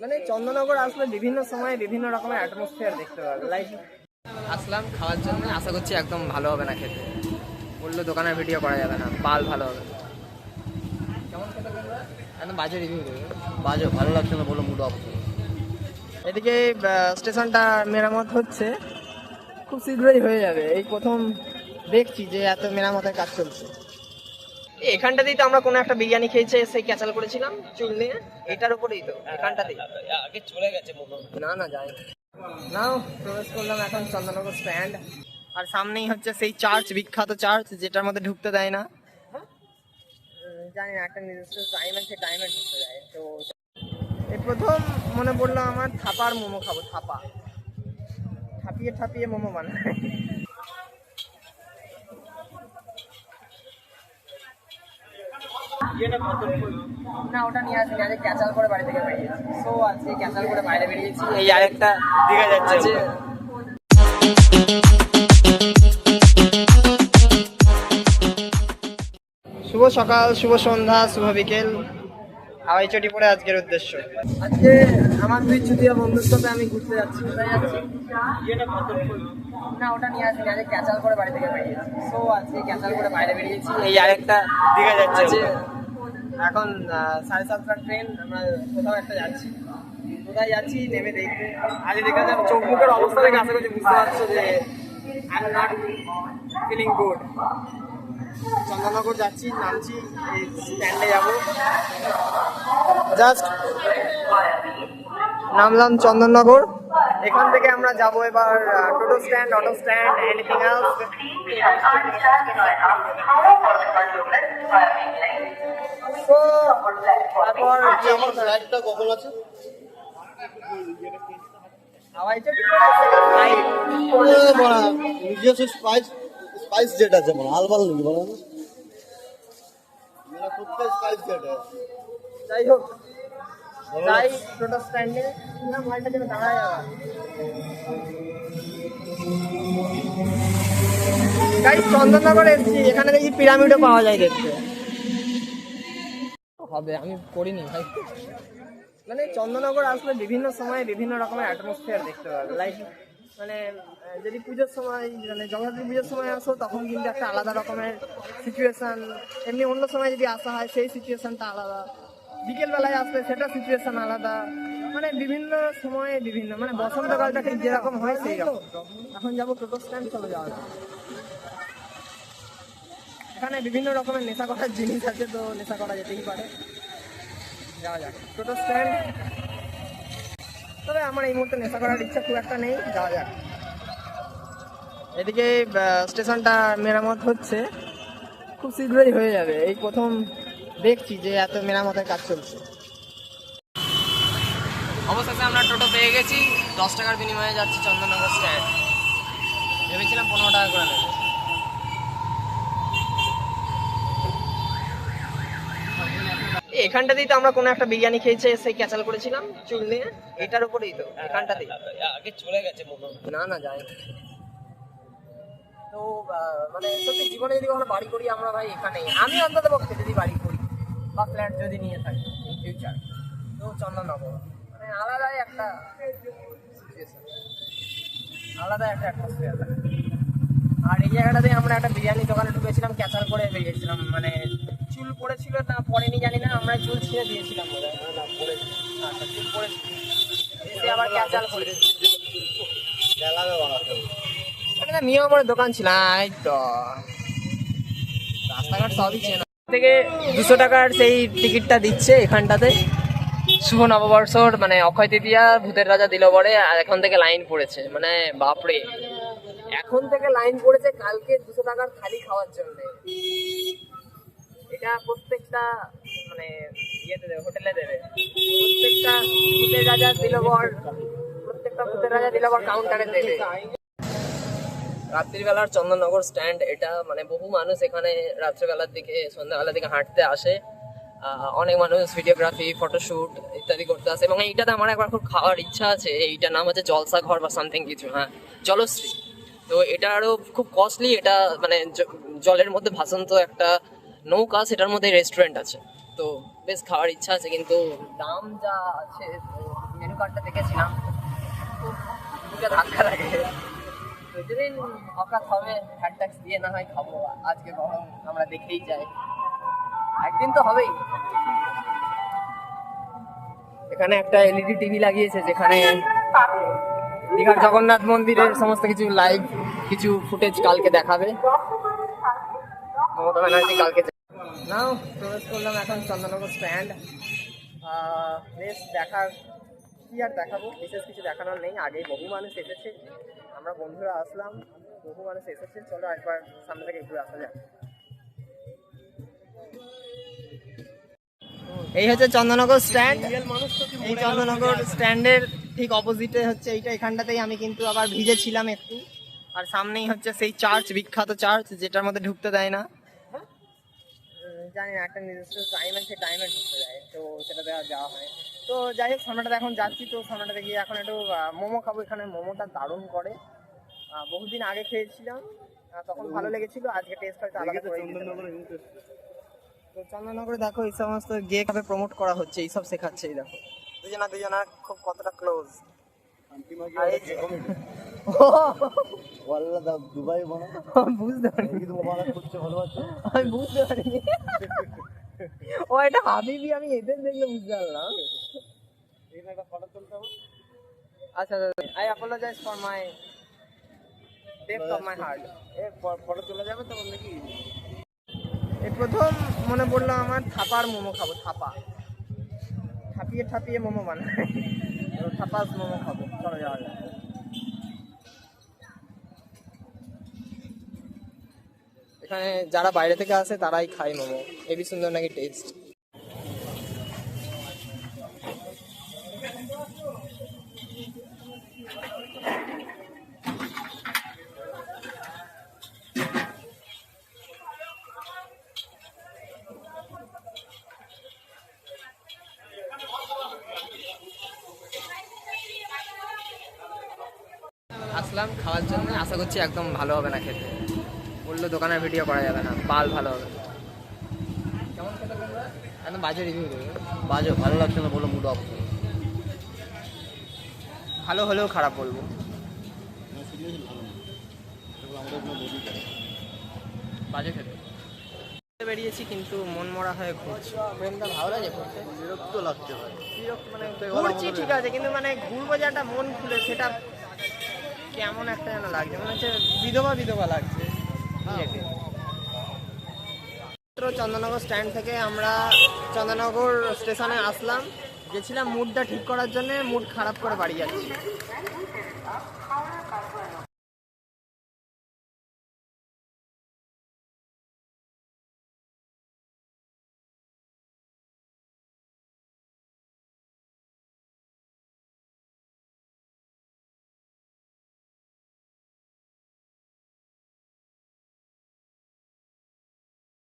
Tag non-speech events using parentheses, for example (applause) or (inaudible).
মানে চন্দ্রনগর আসলে বিভিন্ন সময়ে বিভিন্ন রকমের অ্যাটমসফিয়ার দেখতে পাবে লাইক আসলাম খাওয়ার জন্য আশা করছি একদম ভালো হবে না খেতে। বলল দোকানের ভিডিও করা যাবে না পাল ভালো হবে। না। কেমন একদম বাজে রিভিউ দেবে। বাজে ভালো লাগছে না বলে মুড অফ। এদিকে স্টেশনটা মেরামত হচ্ছে। খুব শীঘ্রই হয়ে যাবে। এই প্রথম দেখছি যে এত মেরামতের কাজ চলছে। এখানটাতেই তো আমরা কোনো একটা বিরিয়ানি খেয়েছে সেই ক্যাচাল করেছিলাম চুল নিয়ে। এটার উপরেই তো এখানটাতেই আগে চলে গেছে না না যাই নাও প্রবেশ করলাম এখন চন্দননগর স্ট্যান্ড। আর সামনেই হচ্ছে সেই চার্চ বিখ্যাত চার্চ যেটার মধ্যে ঢুকতে দেয় না। উম, জানি না একটা নির্দিষ্ট টাইম আছে টাইমে ঢুকতে দেয়। তো এই প্রথম মনে পড়ল আমার থাপার মোমো খাব থাপা। থাপিয়ে থাপিয়ে মোমো বানায়। না ওটা নিয়ে আসিনি আজকে ক্যাচাল করে বাড়ি থেকে বেরিয়েছি। সো আজকে ক্যাচাল করে বাইরে বেরিয়েছি। এই আরেকটা দীঘা যাচ্ছে। শুভ সকাল শুভ সন্ধ্যা শুভ বিকেল। হাওয়াই চটি পরে আজকের উদ্দেশ্য। আজকে আমার দুই চুতিয়া বন্ধুর সাথে আমি ঘুরতে যাচ্ছি কোথায় যাচ্ছি? না ওটা নিয়ে আসিনি আজকে ক্যাচাল করে বাড়ি থেকে বেরিয়েছি। সো আজকে ক্যাচাল করে বাইরে বেরিয়েছি। এই আরেকটা দীঘা যাচ্ছে। এখন সাড়ে সাতটার ট্রেন আমরা কোথাও একটা যাচ্ছি। কোথায় যাচ্ছি নেমে দেখবে। আজ দেখা যাক চোখ মুখের অবস্থা দেখে আশা করছি বুঝতে পারছ যে I am not feeling good Chandannagar যাচ্ছি নামছি এই স্ট্যান্ডে যাব। জাস্ট নামলাম চন্দননগর এখান থেকে আমরা যাব এবার টোটো stand auto stand anything else তারপর আচ্ছা কখন আছে? নিজস্ব স্পাইস স্পাইস জেট আছে মানে আলবাল বলো মেরা স্পাইস জেট है যাই হোক। টোটো স্ট্যান্ডে না মালটা যেন দাঁড়ায় যাওয়া গাইস চন্দননগর এসেছি। এখানে দেখি পিরামিডও পাওয়া যায় দেখতে। হবে আমি করিনি ভাই। মানে চন্দননগর আসলে বিভিন্ন সময়ে বিভিন্ন রকমের অ্যাটমসফিয়ার দেখতে পাবে লাইক মানে যদি পুজোর সময় মানে জগদ্ধাত্রী পুজোর সময় আসো তখন কিন্তু একটা আলাদা রকমের সিচুয়েশন এমনি অন্য সময় যদি আসা হয় সেই সিচুয়েশনটা আলাদা। বিকেল বেলায় আসলে সেটা সিচুয়েশন আলাদা। মানে বিভিন্ন সময়ে বিভিন্ন মানে বসন্তকালটা ঠিক যেরকম হয় সেই এখন যাব টোটো স্ট্যান্ড চলে যাওয়া। এখানে বিভিন্ন রকমের নেশা করার জিনিস আছে তো নেশা করা যেতেই পারে। যাওয়া যাক টোটো স্ট্যান্ড তবে আমার এই মুহূর্তে নেশা করার ইচ্ছা খুব একটা নেই, যাওয়া যাক। এদিকে স্টেশনটা মেরামত হচ্ছে। খুব শীঘ্রই হয়ে যাবে। এই প্রথম দেখছি যে এত মেরামতের কাজ চলছে। অবশেষে আমরা টোটো পেয়ে গেছি। দশ টাকার বিনিময়ে যাচ্ছি চন্দননগর স্ট্যান্ড। ভেবেছিলাম পনেরো টাকা করে নেবে। এখানটাতেই তো আমরা কোনো একটা বিরিয়ানি খেয়েছে সেই ক্যাচাল করেছিলাম চুল নিয়ে। এটার উপরেই তো এখানটাতেই। আগে চলে গেছে না না যাই তো মানে সত্যি জীবনে যদি কখনো বাড়ি করি আমরা ভাই এখানেই। আমি অন্তত পক্ষে যদি বাড়ি ফ্ল্যাট যদি নিয়ে থাকি ইন ফিউচার তো চন্দননগর মানে আলাদাই একটা আলাদা একটা অ্যাটমসফিয়ার আর এই জায়গাটাতে আমরা একটা বিরিয়ানি দোকানে ঢুকেছিলাম ক্যাচাল করে বেরিয়েছিলাম। মানে চুল পড়েছিল না পড়েনি জানি না। আমরা চুল ছিঁড়ে দিয়েছিলাম হয়। আচ্ছা চুল পড়েছিল এসে আবার ক্যাচাল করে। গেলাবে বানাতে এটা তো মিয়ামরের দোকান ছিল। হ্যাঁ, এই তো। রাস্তাঘাট সবই চেনা। থেকে দুশো টাকার সেই টিকিটটা দিচ্ছে এখানটাতে। শুভ নববর্ষর মানে অক্ষয় তৃতীয়া, ভূতের রাজা দিল বরে আর এখন থেকে লাইন পড়েছে। মানে বাপরে। এখন থেকে লাইন পড়েছে, কালকে দুশো টাকার খালি খাওয়ার জন্য। এটা প্রত্যেকটা মানে ইয়েতে দেবে, হোটেলে দেবে। প্রত্যেকটা ভূতের রাজা দিল বর প্রত্যেকটা ভূতের রাজা দিল বর কাউন্টারে দেবে। রাত্রিবেলার চন্দননগর স্ট্যান্ড এটা মানে বহু মানুষ এখানে রাত্রিবেলার দিকে, সন্ধ্যাবেলার দিকে হাঁটতে আসে। অনেক মানুষ ভিডিওগ্রাফি ফটোশ্যুট ইত্যাদি করতে আসে। এবং এইটাতে আমার একবার খুব খাওয়ার ইচ্ছা আছে। এইটার নাম হচ্ছে জলসা ঘর বা সামথিং কিছু হ্যাঁ জলশ্রী। তো এটা আরও খুব কস্টলি এটা মানে জলের মধ্যে ভাসন্ত একটা নৌকা, সেটার মধ্যে রেস্টুরেন্ট আছে। তো বেশ খাওয়ার ইচ্ছা আছে, কিন্তু দাম যা আছে, তো মেনু কার্ডটা দেখেছিলাম। ধাক্কা লাগে। যেদিন অকাত হবে হ্যাড ট্যাক্স দিয়ে না হয় খাব, আজকে গরম, আমরা দেখেই যাই। একদিন তো হবেই। এখানে একটা এলইডি টিভি লাগিয়েছে, যেখানে দীঘার জগন্নাথ মন্দিরের সমস্ত কিছু লাইভ কিছু ফুটেজ কালকে দেখাবে। মমতা ব্যানার্জি কালকে নাও প্রবেশ করলাম এখন চন্দননগর স্ট্যান্ড বেশ দেখার কি আর দেখাবো? বিশেষ কিছু দেখানোর নেই, আগেই বহু মানুষ এসেছে। আমরা বন্ধুরা আসলাম বহু মানুষ এসেছে চলো একবার সামনে থেকে ঘুরে আসা যাক। এই হচ্ছে চন্দননগর স্ট্যান্ড। এই চন্দননগর স্ট্যান্ডের ঠিক অপোজিটে হচ্ছে এইটা এখানটাতেই আমি কিন্তু আবার ভিজেছিলাম একটু। আর সামনেই হচ্ছে সেই চার্চ বিখ্যাত চার্চ যেটার মধ্যে ঢুকতে দেয় না। জানি না একটা নির্দিষ্ট টাইম আছে টাইমে ঢুকতে দেয় তো সেটা দেওয়া যাওয়া হয় তো যাই হোক সামনেটাতে এখন যাচ্ছি তো সামনেটাতে গিয়ে এখন একটু মোমো খাব। এখানে মোমোটা দারুণ করে। বহুদিন আগে খেয়েছিলাম। তখন ভালো লেগেছিল আজকে টেস্ট হয়তো আলাদা করে তো চন্দননগরে দেখো এই সমস্ত গে ভাবে প্রমোট করা হচ্ছে এইসব শেখাচ্ছে এই দেখো। দুজনা দুজনা খুব কতটা ক্লোজ (laughs) দুবাই বুঝতে পারিনি। আমি বুঝতে পারিনি। ও এটা হাবিবি আমি এদের দেখলে বুঝতে পারলাম। একটা ফটো তুলতে হবে। আচ্ছা I apologize for my depth of my heart A photo তোলা যাবে তো নাকি এই প্রথম মনে পড়ল আমার থাপার মোমো খাব থাপা। থাপিয়ে থাপিয়ে মোমো বানায় থাপাস মোমো খাব চলো যাওয়া যাক। এখানে যারা বাইরে থেকে আসে তারাই খায় মোমো। হেবি সুন্দর নাকি টেস্ট আসলাম খাওয়ার জন্য। আশা করছি একদম ভালো হবে না খেতে। বলল দোকানের ভিডিও করা যাবে না পাল ভালো হবে। কেমন খেতে একদম বাজে রিভিউ দেবে। বাজে ভালো লাগছে না বলে মুড অফ ভালো হলেও খারাপ বলব। বাজে খেতে। বেরিয়েছি কিন্তু মন মরা হয়ে ঘুরছি। ট্রেনটা ভালো লাগে ঘুরতে বিরক্ত লাগছে বিরক্ত মানে ঘুরছি ঠিক আছে কিন্তু মানে ঘুরবো যে একটা মন খুলে সেটা কেমন একটা যেন লাগছে মনে হচ্ছে বিধবা বিধবা লাগছে। মাত্র চন্দননগর স্ট্যান্ড থেকে আমরা চন্দননগর স্টেশনে আসলাম। গেছিলাম মুডটা ঠিক করার জন্য মুড খারাপ করে বাড়ি যাচ্ছি।